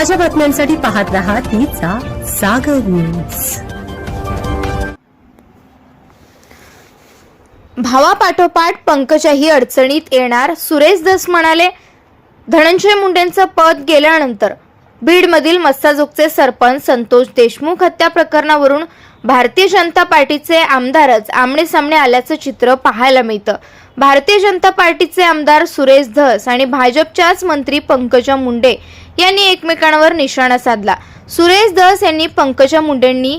ताज्या बातम्यांसाठी पाहत रहा तिचा सागर न्यूज. भावापाठोपाठ पंकजाही अडचणीत येणार सुरेश दस म्हणाले धनंजय मुंडेंचं पद गेल्यानंतर बीडमधील मस्ताजोगचे सरपंच संतोष देशमुख हत्या प्रकरणावरून भारतीय जनता पार्टीचे आमदारच आमने सामने आल्याचं चित्र पाहायला मिळतं. भारतीय जनता पार्टीचे आमदार सुरेश धस आणि भाजपच्याच मंत्री पंकजा मुंडे यांनी एकमेकांवर निशाणा साधला. सुरेश धस यांनी पंकजा मुंडेंनी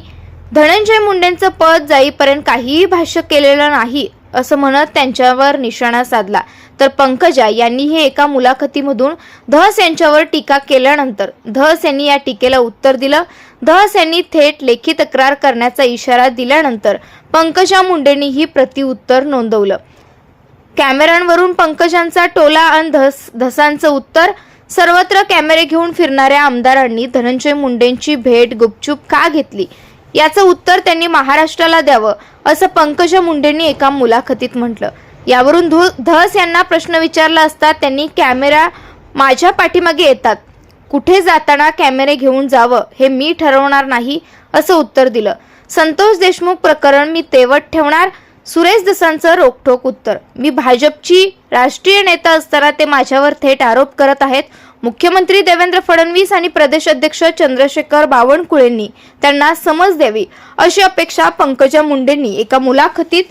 धनंजय मुंडेंचं पद जाईपर्यंत काहीही भाष्य केलेलं नाही. असं म्हणत त्यांच्यावर निशाणा साधला. तर पंकजा यांनीही एका मुलाखतीमधून धस यांच्यावर टीका केल्यानंतर धस यांनी या टीकेला उत्तर दिलं. धस यांनी थेट लेखी तक्रार करण्याचा इशारा दिल्यानंतर पंकजा मुंडेंनीही प्रतिउत्तर नोंदवलं. कॅमेऱ्यांवरून पंकजांचा टोला आणि धस धसांचं उत्तर सर्वत्र कॅमेरे घेऊन फिरणाऱ्या आमदारांनी धनंजय मुंडेंची भेट गुपचूप का घेतली? याचं उत्तर त्यांनी महाराष्ट्राला द्यावं असं पंकजा मुंडेंनी एका मुलाखतीत म्हटलं. यावरून धु धस यांना प्रश्न विचारला असता त्यांनी कॅमेरा माझ्या पाठीमागे येतात. कुठे जाताना कॅमेरे घेऊन जावं हे मी ठरवणार नाही असं उत्तर दिलं. संतोष देशमुख प्रकरण मी तेवट ठेवणार सुरेश दसांचं रोखठोक उत्तर. मी भाजपची राष्ट्रीय नेता असताना ते माझ्यावर थेट आरोप करत आहेत मुख्यमंत्री देवेंद्र फडणवीस आणि प्रदेश अध्यक्ष चंद्रशेखर बावनकुळेंनी त्यांना समज द्यावी अशी अपेक्षा पंकजा मुंडेंनी एका मुलाखतीत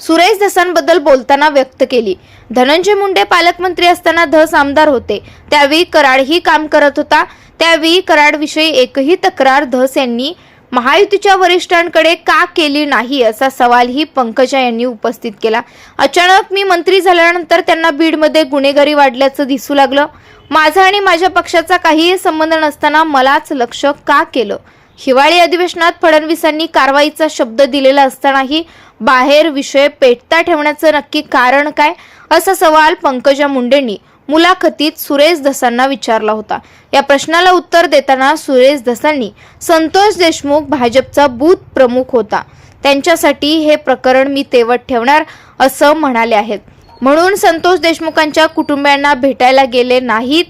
सुरेश धसांबद्दल बोलताना व्यक्त केली. धनंजय मुंडे पालकमंत्री असताना धस आमदार होते. त्यावेळी कराडही काम करत होता. त्यावेळी कराडविषयी एकही तक्रार धस यांनी महायुतीच्या वरिष्ठांकडे का केली नाही असा सवालही पंकजा यांनी उपस्थित केला. अचानक मी मंत्री झाल्यानंतर त्यांना बीडमध्ये गुन्हेगारी वाढल्याचं दिसू लागलं. माझा आणि माझ्या पक्षाचा काहीही संबंध नसताना मलाच लक्ष का केलं? हिवाळी अधिवेशनात फडणवीसांनी कारवाईचा शब्द दिलेला असतानाही बाहेर विषय पेटता ठेवण्याचं नक्की कारण काय? असा सवाल पंकजा मुंडेंनी मुलाखतीत सुरेश धसांना विचारला होता. या प्रश्नाला उत्तर देताना सुरेश धसांनी संतोष देशमुख भाजपचा बूथ प्रमुख होता. त्यांच्यासाठी हे प्रकरण मी तेवत ठेवणार असं म्हणाले आहेत. म्हणून संतोष देशमुखांच्या कुटुंबियांना भेटायला गेले नाहीत.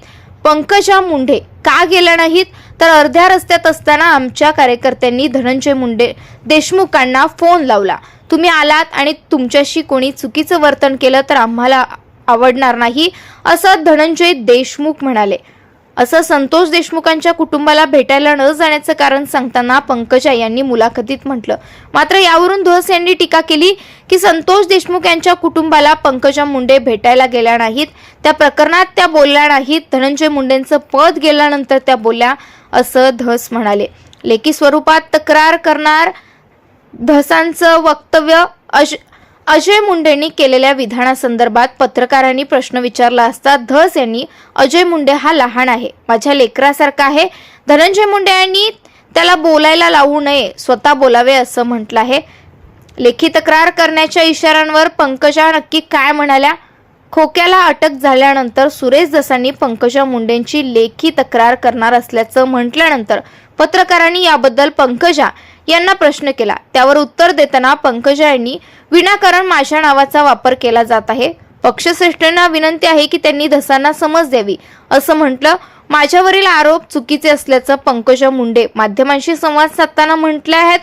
पंकजा मुंडे का गेल्या नाहीत? तर अर्ध्या रस्त्यात असताना आमच्या कार्यकर्त्यांनी धनंजय मुंडे देशमुखांना फोन लावला. तुम्ही आलात आणि तुमच्याशी कोणी चुकीचं वर्तन केलं तर आम्हाला आवडणार नाही असं धनंजय देशमुख म्हणाले. असं संतोष देशमुखांच्या कुटुंबाला भेटायला न जाण्याचं कारण सांगताना पंकजा यांनी मुलाखतीत म्हटलं. मात्र यावरून धस यांनी टीका केली की संतोष देशमुख यांच्या कुटुंबाला पंकजा मुंडे भेटायला गेल्या नाहीत. त्या प्रकरणात त्या बोलल्या नाहीत. धनंजय मुंडेंचं पद गेल्यानंतर त्या बोलल्या असं धस म्हणाले. लेखी स्वरूपात तक्रार करणार धसांचं वक्तव्य अश अजय मुंडेंनी केलेल्या विधानासंदर्भात पत्रकारांनी प्रश्न विचारला असता धस यांनी अजय मुंडे हा लहान आहे माझ्या लेकरासारखा आहे. धनंजय मुंडे यांनी त्याला बोलायला लावू नये स्वतः बोलावे असं म्हटलं आहे. लेखी तक्रार करण्याच्या इशाऱ्यांवर पंकजा नक्की काय म्हणाल्या? खोक्याला अटक झाल्यानंतर सुरेश दसांनी पंकजा मुंडेंची लेखी तक्रार करणार असल्याचं म्हटल्यानंतर पत्रकारांनी याबद्दल पंकजा यांना प्रश्न केला. त्यावर उत्तर देताना पंकजा यांनी विनाकारण माझ्या नावाचा वापर केला जात आहे. पक्षश्रेष्ठांना विनंती आहे की त्यांनी धसांना समज द्यावी. असं म्हटलं माझ्यावरील आरोप चुकीचे असल्याचं पंकजा मुंडे माध्यमांशी संवाद साधताना म्हटले आहेत.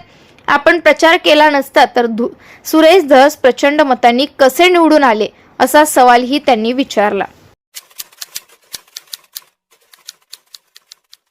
आपण प्रचार केला नसता तर धु- सुरेश धस प्रचंड मतांनी कसे निवडून आले? असा सवालही त्यांनी विचारला.